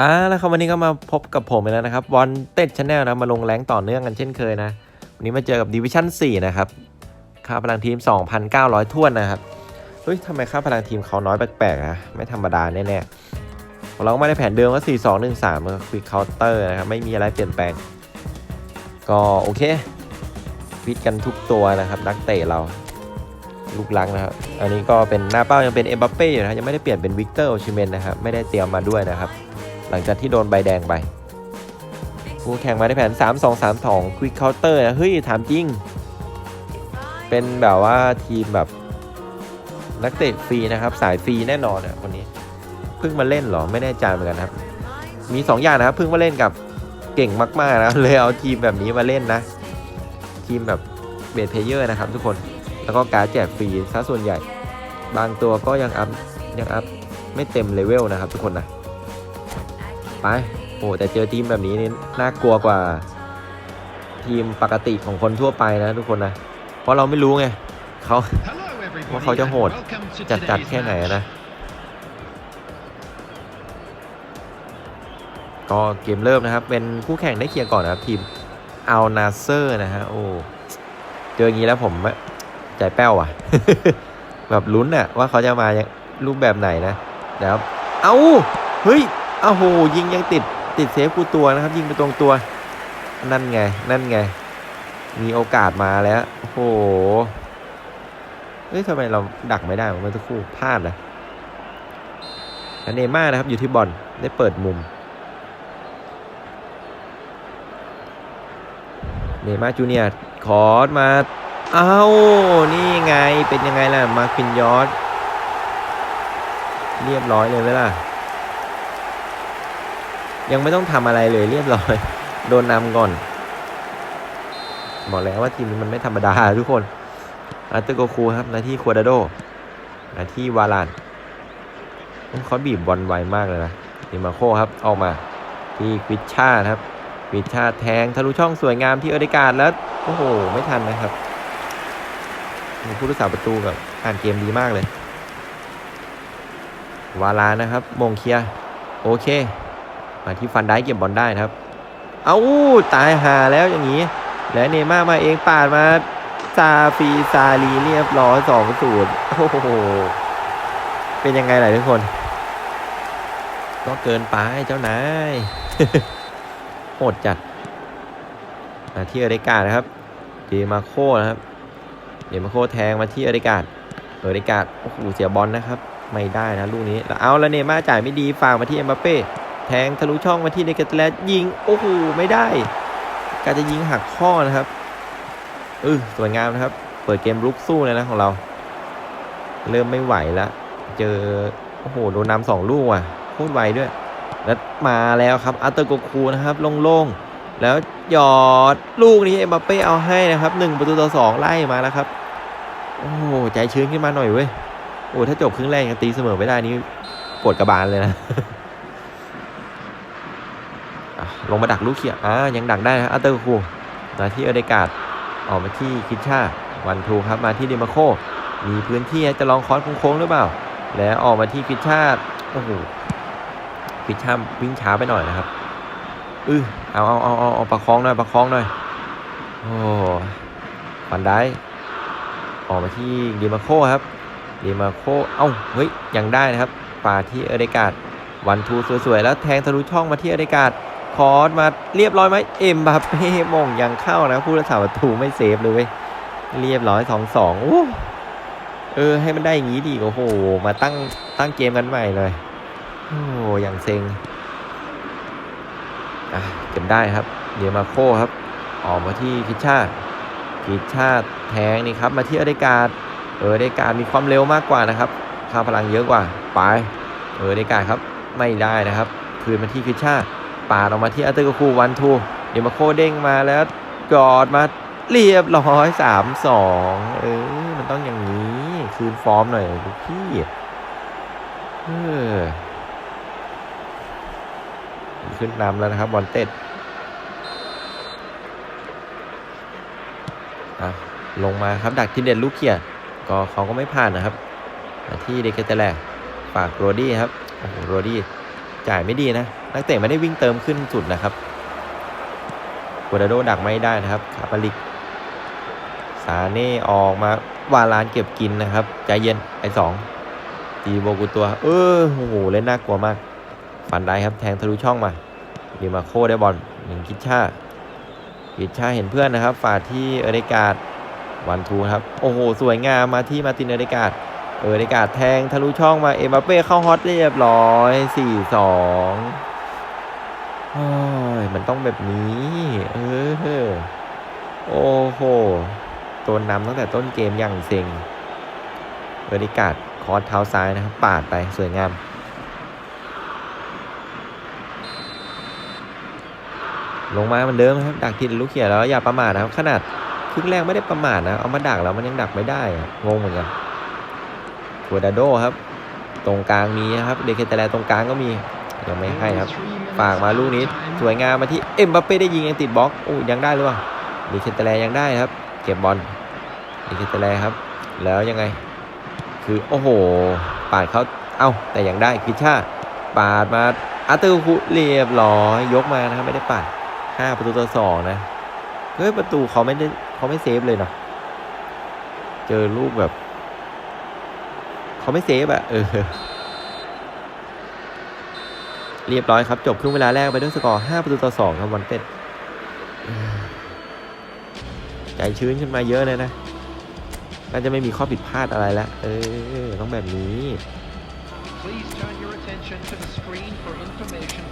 อ่าแล้วครับวันนี้ก็มาพบกับผมอีกแล้วนะครับวอนเต็ดชาแนลนะมาลงแรงต่อเนื่องกันเช่นเคยนะ วันนี้มาเจอกับดิวิชั่น4 นะครับ ค่าพลังทีม 2,900ท้วนนะครับ เฮ้ยทำไมค่าพลังทีมเขาน้อยแปลกๆอะไม่ธรรมดาแน่ๆของเราก็ไม่ได้แผนเดิมว่า 4 2 1 3ก็ควิกเคาน์เตอร์นะครับ ไม่มีอะไรเปลี่ยนแปลง ก็โอเคฟิตกันทุกตัวนะครับ นักเตะเราลูกลังนะครับ อันนี้ก็เป็นหน้าเป้ายังเป็นเอ็มบัปเป้อยู่นะยังไม่ได้เปลี่ยนเป็นวิกเตอร์โอชิเมนนะครับไม่ได้เตรียมมาด้วยนะครับ หลังจากที่โดนใบแดงไปผู้แข่งมาในแผน 3 2 3 2 Quick Counter นะเฮ้ยถามจริง เป็นแบบว่าทีมแบบนักเตะฟรีนะครับ สายฟรีแน่นอนอะคนนี้เพิ่งมาเล่นเหรอไม่แน่ใจเหมือนกันครับ มี 2 อย่างนะครับเพิ่งมาเล่นกับเก่งมากๆนะเลยเอาทีมแบบนี้มาเล่นนะ ทีมแบบเบสเพเยอร์นะครับทุกคนแล้วก็การแจกฟรีซะส่วนใหญ่ บางตัวก็ยังอัพยังอัพไม่เต็มเลเวลนะครับทุกคนนะ ไปโอ้แต่เจอทีมแบบนี้นี่น่ากลัวกว่า ทีมปกติของคนทั่วไปนะทุกคนนะ เพราะเราไม่รู้ไงเขาว่าเขาจะโหดจัดจัดแค่ไหนนะ ก็เกมเริ่มนะครับ เป็นคู่แข่งได้เคลียร์ก่อนนะครับ ทีมอัลนาเซอร์นะฮะโอ้เจออย่างนี้แล้วผมใจแป้วอะ แบบลุ้นอะว่าเขาจะมาอย่างรูปแบบไหนนะนะครับเอาเฮ้ย อ้าวโหยิงยังติดติดเซฟกูตัวนะครับ ยิงไปตรงตัว นั่นไง นั่นไง มีโอกาสมาแล้วโอ้โหเฮ้ยทำไมเราดักไม่ได้เมื่อสักครู่พลาดนะอันเนม่านะครับอยู่ที่บอลได้เปิดมุมเนม่าจูเนียร์ขอมาเอ้านี่ไงเป็นยังไงล่ะมาคินยอดเรียบร้อยเลยไหมล่ะ ยังไม่ต้องทำอะไรเลยเรียบร้อย โดนนำก่อน บอกแล้วว่าทีมนี้มันไม่ธรรมดาทุกคนอาร์เตโกคูครับหน้าที่ควาดาโดหน้าที่วาลานเขาบีบบอลไวมากเลยนะดิมาโคครับออกมาที่ควิชชาครับควิชชาแทงทะลุช่องสวยงามที่เอเดการ์ดแล้วโอ้โหไม่ทันนะครับผู้รักษาประตูแบบอ่านเกมดีมากเลย วาลานะครับ มงเคีย โอเค มาที่ฟันได้เก็บบอลได้นะครับ เอาตายหาแล้วอย่างนี้ และเนม่ามาเองปาดมาซาฟีซาลีเรียบร้อยสองศูนย์โอ้โห เป็นยังไงหล่ะทุกคน ก็เกินไปเจ้านายโหดจัด มาที่อเดการ์ดนะครับ เดมาโคนะครับ เดมาโคแทงมาที่อเดการ์ดเอเดการ์โอ้โหเสียบอลนะครับ ไม่ได้นะลูกนี้ แล้วเอาแล้วเนม่าจ่ายไม่ดีฝากมาที่เอ็มบัปเป้ แทงทะลุช่องมาที่เดกาตแลสยิง โอ้โห ไม่ได้ การจะยิงหักข้อนะครับเออสวยงามนะครับ เปิดเกมลุกสู้เลยนะของเรา เริ่มไม่ไหวแล้ว เจอ โอ้โห โดนนำสองลูกอะโคตรไวด้วย แล้วมาแล้วครับอัตเตอร์โกคูนะครับ โล่งๆ แล้วหยอดลูกนี้เอ็มบัปเป้เอาให้นะครับหนึ่งประตูต่อสองไล่มาแล้วครับ โอ้โห ใจชื้นขึ้นมาหน่อยเว้ย โอ้ถ้าจบครึ่งแรกยังตีเสมอไม่ได้นี่ปวดกระบาลเลยนะ ลงมาดักลูกเขียอ่ายังดักได้นะอัตเตอร์คูมาที่เอเดกาดออกมาที่คิชชาวันทูครับมาที่เดมาโค มีพื้นที่จะลองคอสโค้งหรือเปล่า แล้วออกมาที่คิชชาโอ้โหคิชชาวิ่งช้าไปหน่อยนะครับอือเอาเอาเอาเอาเอาประคองหน่อยประคองหน่อยโอ้ปันได้ออกมาที่เดมาโคครับเดมาโคเอ้าเฮ้ยยังได้นะครับป่าที่เอเดกาดวันทูสวยๆแล้วแทงทะลุช่องมาที่เอเดกาด คอร์สมาเรียบร้อยไหมเอ็มบัปเป้มงยังเข้านะผู้รักษาประตูไม่เซฟเลยเว้ยเรียบร้อยสองสองโอ้เออ ให้มันได้อย่างนี้ดีโอ้โห มาตั้งตั้งเกมกันใหม่เลย โอ้อย่างเซ็งอะเก็บได้ครับ เดี๋ยวมาโคครับ ออกมาที่คิชชาคิชชาแทงนี่ครับ มาที่อเดกาดเออเดกาดมีความเร็วมากกว่านะครับค่าพลังเยอะกว่า ไป เออเดกาดครับ ไม่ได้นะครับ คืนมาที่คิชชา ปาดออกมาที่อัตเตอร์กคูวันทูเดี๋ยวมาโคเด้งมาแล้วกอดมาเรียบร้อยสามสองเออมันต้องอย่างนี้ คืนฟอร์มหน่อยลูกพี่เออขึ้นนำแล้วนะครับบอลเต็ดอะลงมาครับดักที่เด็ดลูกเขียก็เขาก็ไม่ผ่านนะครับมาที่เดกเตแลฝากโรดี้ครับโอ้โหโรดี้จ่ายไม่ดีนะนักเตะไม่ได้วิ่งเติมขึ้นสุดนะครับกัวดาโดดักไม่ได้นะครับคาปาลิกซาเน่ออกมาวาลานเก็บกินนะครับ ใจเย็นไอ้สองตีโบกุตัว เออโอ้โหเล่นน่ากลัวมาก ฟันได้ครับแทงทะลุช่องมาดีมาโคได้บอลหนึ่งกิชชากิชชาเห็นเพื่อนนะครับฝาดที่เอเดการ์ดวันทูครับ โอ้โห สวยงามมาที่มาตินเอเดการ์ดเอเดการ์ดแทงทะลุช่องมาเอ็มบัปเป้เข้าฮอตเรียบร้อยสี่สอง โอ้ยมันต้องแบบนี้ เออ โอ้โห ตัวนำตั้งแต่ต้นเกมอย่างเซ็งเอริกาดคอร์สเท้าซ้ายนะครับ ปาดไปสวยงาม ลงมาเหมือนเดิมครับ ดักทิศลูกเขียแล้วอย่าประมาทนะครับ ขนาดครึ่งแรกไม่ได้ประมาทนะ เอามาดักแล้วมันยังดักไม่ได้ งงเหมือนกันกัวดาโดครับ ตรงกลางมีนะครับ เดเคเตแลตรงกลางก็มี ยังไม่ให้ครับ ฝากมาลูกนี้สวยงามมาที่เอ็มบัปเป้ได้ยิงยังติดบล็อกโอ้ยังได้หรือเปล่าเดเคเตแลยังได้ครับ เก็บบอลเดเคเตแลครับ แล้วยังไง คือโอ้โหปาดเขาเอ้าแต่ยังได้คิชาปาดมาอาร์เตอร์คุเรียบร้อยยกมานะครับไม่ได้ปาดห้าประตูต่อสองนะเฮ้ยประตูเขาไม่ได้เขาไม่เซฟเลยเนาะเจอลูกแบบ เขาไม่เซฟอะเออ เรียบร้อยครับ จบครึ่งเวลาแรกไปด้วยสกอร์ 5 ประตูต่อ 2 ครับวันเต็ดเออใจชื้นขึ้นมาเยอะเลยนะน่าจะไม่มีข้อผิดพลาดอะไรแล้ว เออ ต้องแบบนี้ Please turn your attention to the screen for information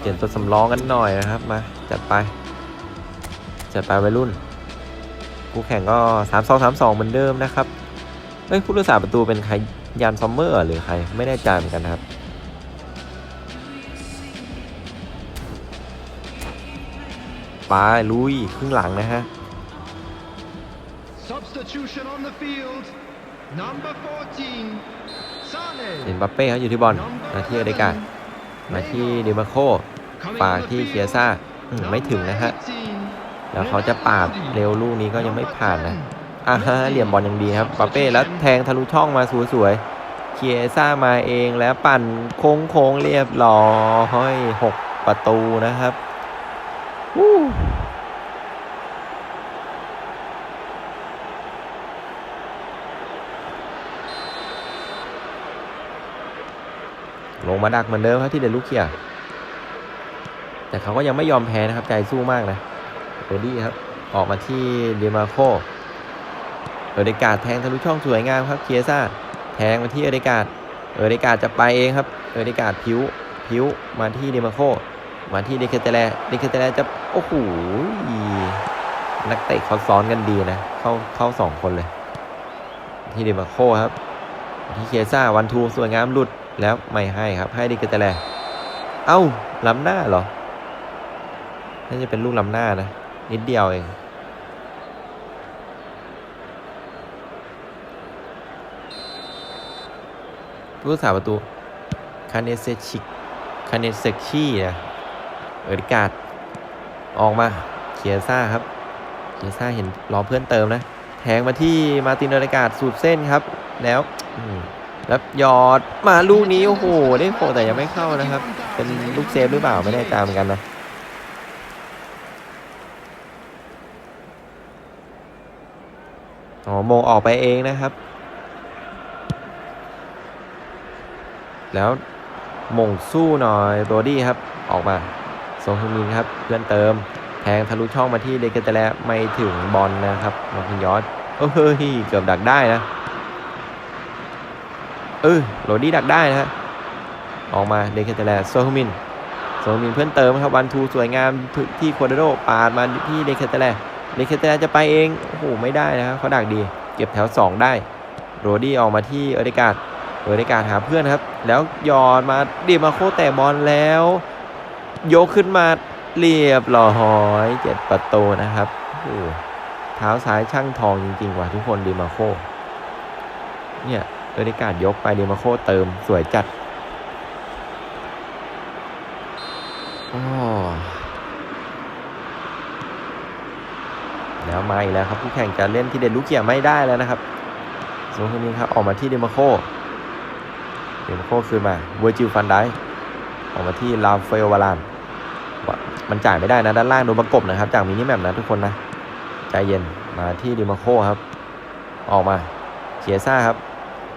เปลี่ยน provided ตัวสำรองกันหน่อยนะครับ มา จัดไป จัดไปวัยรุ่นคู่แข่งก็ 3 2 3 2 เหมือนเดิมนะครับเฮ้ยผู้รักษาประตูเป็นใครยานซอมเมอร์เหรอหรือใคร ไม่แน่ใจเหมือนกันนะครับ ไปลุยครึ่งหลังนะฮะ Substitution on the field. Number 14, เห็น Sane. บัปเป้เขาอยู่ที่บอลมาที่อเดกามาที่เดมาโคฝากที่เคียซ่าอืมไม่ถึงนะฮะ แล้วเขาจะปาดเร็วลูกนี้ก็ยังไม่ผ่านนะอ่าฮะเหลี่ยมบอลยังดีครับบัปเป้แล้วแทงทะลุช่องมาสวยๆเคียซ่ามาเองแล้วปั่นโค้งๆเรียบร้อยหกประตูนะครับวู้ ลงมาดักเหมือนเดิมครับที่เดลูกเคียแต่เขาก็ยังไม่ยอมแพ้นะครับ ใจสู้มากนะเบอร์ดี้ครับ ออกมาที่เดมาโคเออเดกาดแทงทะลุช่องสวยงามครับเคียซ่าแทงมาที่เอเดกาดเออเดกาดจะไปเองครับเออเดกาดผิวผิวมาที่เดมาโค มาที่เดเคเตเลเดเคเตเลจะโอ้โหนักเตะเขาซ้อนกันดีนะ เข้าเข้าสองคนเลย ที่เดมาโคครับที่เคซ่าวันทูสวยงามหลุดแล้วไม่ให้ครับ ให้เดเคเตเลเอ้าล้ำหน้าเหรอน่าจะเป็นลูกล้ำหน้านะ นิดเดียวเองผู้รักษาประตูคาเนเซชิกคาเนเซชีนะ เอริกาดออกมาเคียซ่าครับเคียซ่าเห็นรอเพื่อนเติมนะ แทงมาที่มาตินเอริกาดสูดเส้นครับ แล้วแล้วหยอดมาลูกนี้โอ้โหได้โฟแต่ยังไม่เข้านะครับ เป็นลูกเซฟหรือเปล่าไม่แน่ใจเหมือนกันนะอ๋อมงออกไปเองนะครับ แล้วมงสู้หน่อยโรดี้ครับ ออกมา โซฮมินครับเพื่อนเติม แทงทะลุช่องมาที่เดกเตแลไม่ถึงบอลนะครับมาพินยอสเออเฮ้ยเกือบดักได้นะเออโรดี้ดักได้นะฮะออกมาเดคเตแลโซฮมินโซฮมินเพื่อนเติมครับวันทูสวยงามที่โคดโดปาดมาที่เดคเตแลเดคเตแลจะไปเองโอ้โหไม่ได้นะครับเขาดักดี เก็บแถว 2 ได้โรดี้ออกมาที่เอเดกาดเอเดกาดหาเพื่อนครับ แล้วยอดมาดีมาโคแต่บอลแล้ว ยกขึ้นมาเรียบร้อยเจ็ดประตูนะครับโอ้เท้าซ้ายช่างทองจริงๆว่ะทุกคนดีมาโค เนี่ยเอเดกาดยกไปดีมาโคเติมสวยจัดอ้อแล้วมาอีกแล้วครับผู้แข่งจะเล่นที่เดนลูกเกียร์ไม่ได้แล้วนะครับโซนนี้ครับออกมาที่เดมาโคเดมาโคคืนมาเวอร์จิลฟันได้ ออกมาที่ลาเฟลวาลานมันจ่ายไม่ได้นะ ด้านล่างโดนประกบนะครับ จากมินิแมปนะทุกคนนะ ใจเย็นมาที่ดิมาโคครับ ออกมาเคียซ่าครับ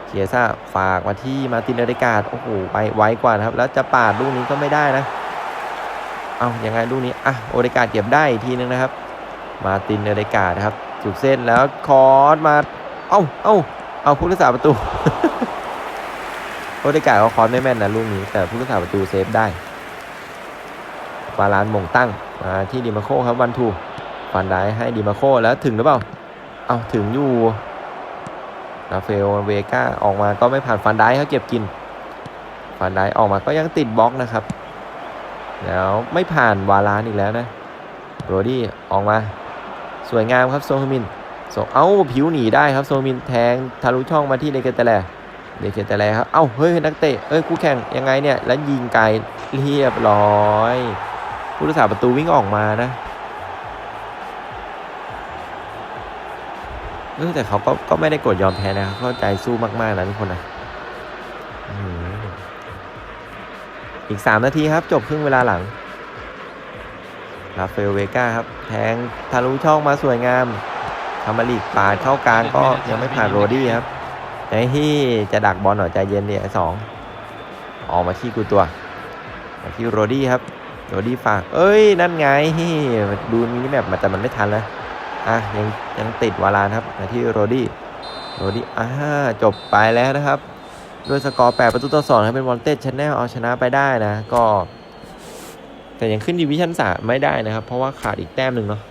เคียซ่าฝากมาที่มาตินเอเดกาดโอ้โหไปไวกว่านะครับ แล้วจะปาดลูกนี้ก็ไม่ได้นะ เอายังไงลูกนี้อะโอเดกาดเก็บได้อีกทีนึงนะครับ มาตินเอเดกาดนะครับจุกเส้นแล้วคอร์สมา เอ้าเอ้าเอาผู้รักษาประตู โอเดกาเขาคอร์สไม่แม่นนะลูกนี้ แต่ผู้รักษาประตูเซฟได้บาลานมงตั้งมาที่ดิมาโคครับวันทูฟันได้ให้ดิมาโคแล้วถึงหรือเปล่า เอาถึงอยู่ราเฟลเวก้าออกมาก็ไม่ผ่านฟันได้เขาเก็บกิน ฟันได้ออกมาก็ยังติดบล็อกนะครับ แล้วไม่ผ่านวาลานอีกแล้วนะโรดี้ออกมา สวยงามครับโซฮมินโซเอ้าผิวหนีได้ครับโซฮมินแทงทะลุช่องมาที่เดเกเตแล เดเกเตแลครับ เอ้า เฮ้ย นักเตะ เอ้ย คู่แข่ง ยังไงเนี่ย แล้วยิงไกลเรียบร้อย ผู้รักษาประตูวิ่งออกมานะ เออแต่เขาก็ ก็ไม่ได้กดยอมแพ้นะครับเข้าใจสู้มากๆนะทุกคนนะอีก 3 นาทีครับ จบครึ่งเวลาหลังราเฟลเวก้าครับ แทงทะลุช่องมาสวยงามทำมาลีกปาดเข้ากลางก็ยังไม่ผ่านโรดี้ครับ ไอ้ที่จะดักบอลหน่อยใจเย็นเนี่ยสองออกมาที่กูตัวมาที่โรดี้ครับโรดี้ฝาก เอ้ย นั่นไงดูมินิแมปมาแต่มันไม่ทันแล้วอะยังยังติดวาลานครับมาที่โรดี้โรดี้อ่าจบไปแล้วนะครับ ด้วยสกอร์ 8 ประตูต่อ2ครับเป็นวอลเต็ดชแนลเอาชนะไปได้นะ ก็ แต่ยังขึ้นดิวิชั่น3ไม่ได้นะครับ เพราะว่าขาดอีกแต้มหนึ่งเนาะ